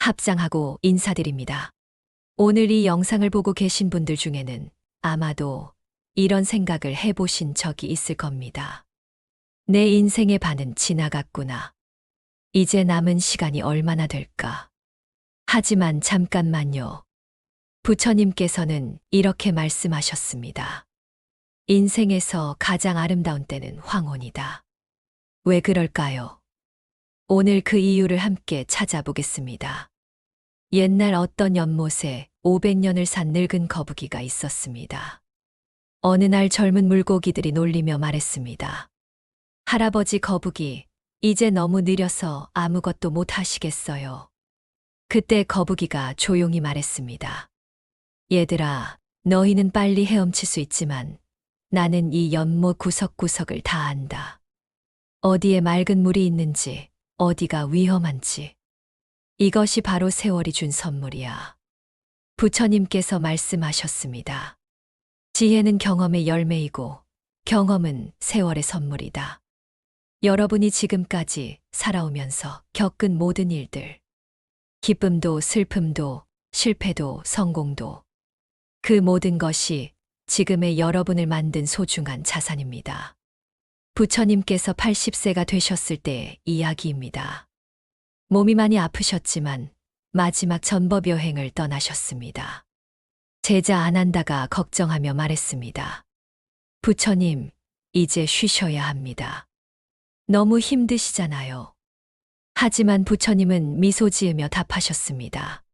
합장하고 인사드립니다. 오늘 이 영상을 보고 계신 분들 중에는 아마도 이런 생각을 해보신 적이 있을 겁니다. 내 인생의 반은 지나갔구나. 이제 남은 시간이 얼마나 될까? 하지만 잠깐만요. 부처님께서는 이렇게 말씀하셨습니다. 인생에서 가장 아름다운 때는 황혼이다. 왜 그럴까요? 오늘 그 이유를 함께 찾아보겠습니다. 옛날 어떤 연못에 500년을 산 늙은 거북이가 있었습니다. 어느 날 젊은 물고기들이 놀리며 말했습니다. 할아버지 거북이, 이제 너무 느려서 아무것도 못 하시겠어요. 그때 거북이가 조용히 말했습니다. 얘들아, 너희는 빨리 헤엄칠 수 있지만 나는 이 연못 구석구석을 다 안다. 어디에 맑은 물이 있는지, 어디가 위험한지. 이것이 바로 세월이 준 선물이야. 부처님께서 말씀하셨습니다. 지혜는 경험의 열매이고 경험은 세월의 선물이다. 여러분이 지금까지 살아오면서 겪은 모든 일들, 기쁨도 슬픔도 실패도 성공도 그 모든 것이 지금의 여러분을 만든 소중한 자산입니다. 부처님께서 80세가 되셨을 때의 이야기입니다. 몸이 많이 아프셨지만 마지막 전법 여행을 떠나셨습니다. 제자 아난다가 걱정하며 말했습니다. 부처님, 이제 쉬셔야 합니다. 너무 힘드시잖아요. 하지만 부처님은 미소 지으며 답하셨습니다.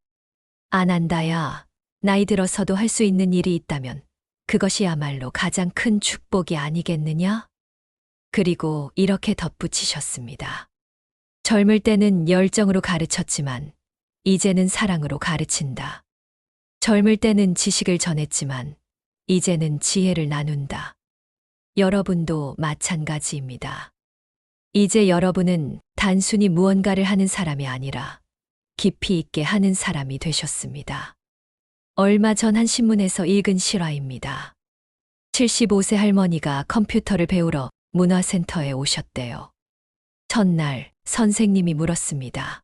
아난다야, 나이 들어서도 할 수 있는 일이 있다면 그것이야말로 가장 큰 축복이 아니겠느냐? 그리고 이렇게 덧붙이셨습니다. 젊을 때는 열정으로 가르쳤지만 이제는 사랑으로 가르친다. 젊을 때는 지식을 전했지만 이제는 지혜를 나눈다. 여러분도 마찬가지입니다. 이제 여러분은 단순히 무언가를 하는 사람이 아니라 깊이 있게 하는 사람이 되셨습니다. 얼마 전 한 신문에서 읽은 실화입니다. 75세 할머니가 컴퓨터를 배우러 문화센터에 오셨대요. 첫날 선생님이 물었습니다.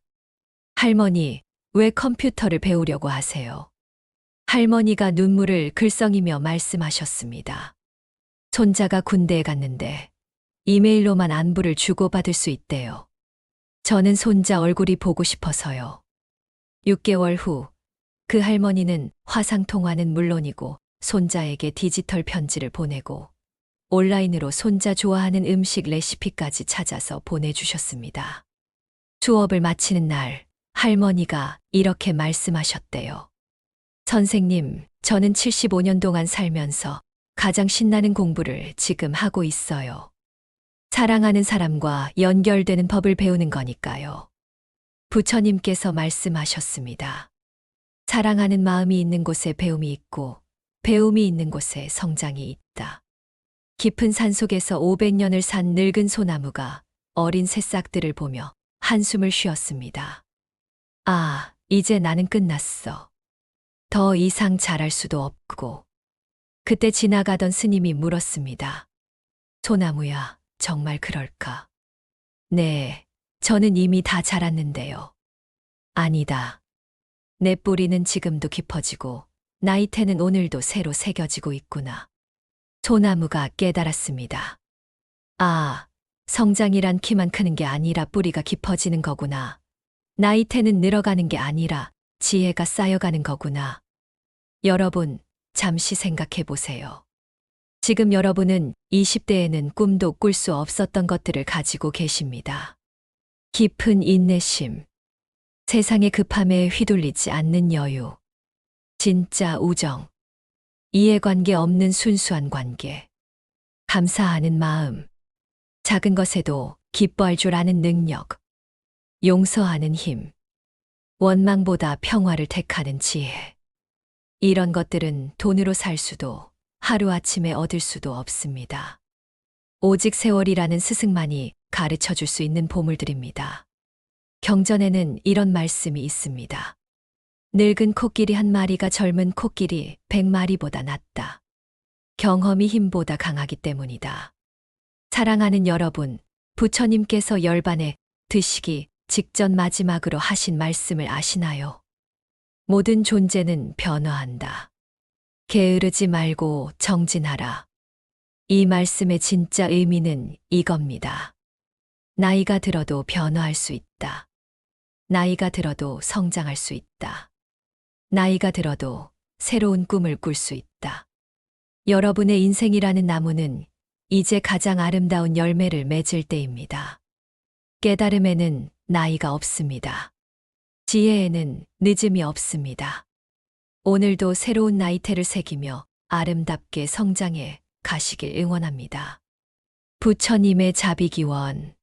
할머니, 왜 컴퓨터를 배우려고 하세요? 할머니가 눈물을 글썽이며 말씀하셨습니다. 손자가 군대에 갔는데 이메일로만 안부를 주고받을 수 있대요. 저는 손자 얼굴이 보고 싶어서요. 6개월 후, 그 할머니는 화상통화는 물론이고 손자에게 디지털 편지를 보내고 온라인으로 손자 좋아하는 음식 레시피까지 찾아서 보내주셨습니다. 수업을 마치는 날, 할머니가 이렇게 말씀하셨대요. 선생님, 저는 75년 동안 살면서 가장 신나는 공부를 지금 하고 있어요. 사랑하는 사람과 연결되는 법을 배우는 거니까요. 부처님께서 말씀하셨습니다. 사랑하는 마음이 있는 곳에 배움이 있고, 배움이 있는 곳에 성장이 있다. 깊은 산 속에서 500년을 산 늙은 소나무가 어린 새싹들을 보며 한숨을 쉬었습니다. 아, 이제 나는 끝났어. 더 이상 잘할 수도 없고. 그때 지나가던 스님이 물었습니다. 소나무야, 정말 그럴까? 네, 저는 이미 다 자랐는데요. 아니다. 내 뿌리는 지금도 깊어지고, 나이테는 오늘도 새로 새겨지고 있구나. 소나무가 깨달았습니다. 아, 성장이란 키만 크는 게 아니라 뿌리가 깊어지는 거구나. 나이테는 늘어가는 게 아니라 지혜가 쌓여가는 거구나. 여러분, 잠시 생각해 보세요. 지금 여러분은 20대에는 꿈도 꿀 수 없었던 것들을 가지고 계십니다. 깊은 인내심, 세상의 급함에 휘둘리지 않는 여유, 진짜 우정, 이해관계 없는 순수한 관계, 감사하는 마음, 작은 것에도 기뻐할 줄 아는 능력, 용서하는 힘, 원망보다 평화를 택하는 지혜. 이런 것들은 돈으로 살 수도 하루아침에 얻을 수도 없습니다. 오직 세월이라는 스승만이 가르쳐 줄 수 있는 보물들입니다. 경전에는 이런 말씀이 있습니다. 늙은 코끼리 한 마리가 젊은 코끼리 백 마리보다 낫다. 경험이 힘보다 강하기 때문이다. 사랑하는 여러분, 부처님께서 열반에 드시기 직전 마지막으로 하신 말씀을 아시나요? 모든 존재는 변화한다. 게으르지 말고 정진하라. 이 말씀의 진짜 의미는 이겁니다. 나이가 들어도 변화할 수 있다. 나이가 들어도 성장할 수 있다. 나이가 들어도 새로운 꿈을 꿀 수 있다. 여러분의 인생이라는 나무는 이제 가장 아름다운 열매를 맺을 때입니다. 깨달음에는 나이가 없습니다. 지혜에는 늦음이 없습니다. 오늘도 새로운 나이테를 새기며 아름답게 성장해 가시길 응원합니다. 부처님의 자비기원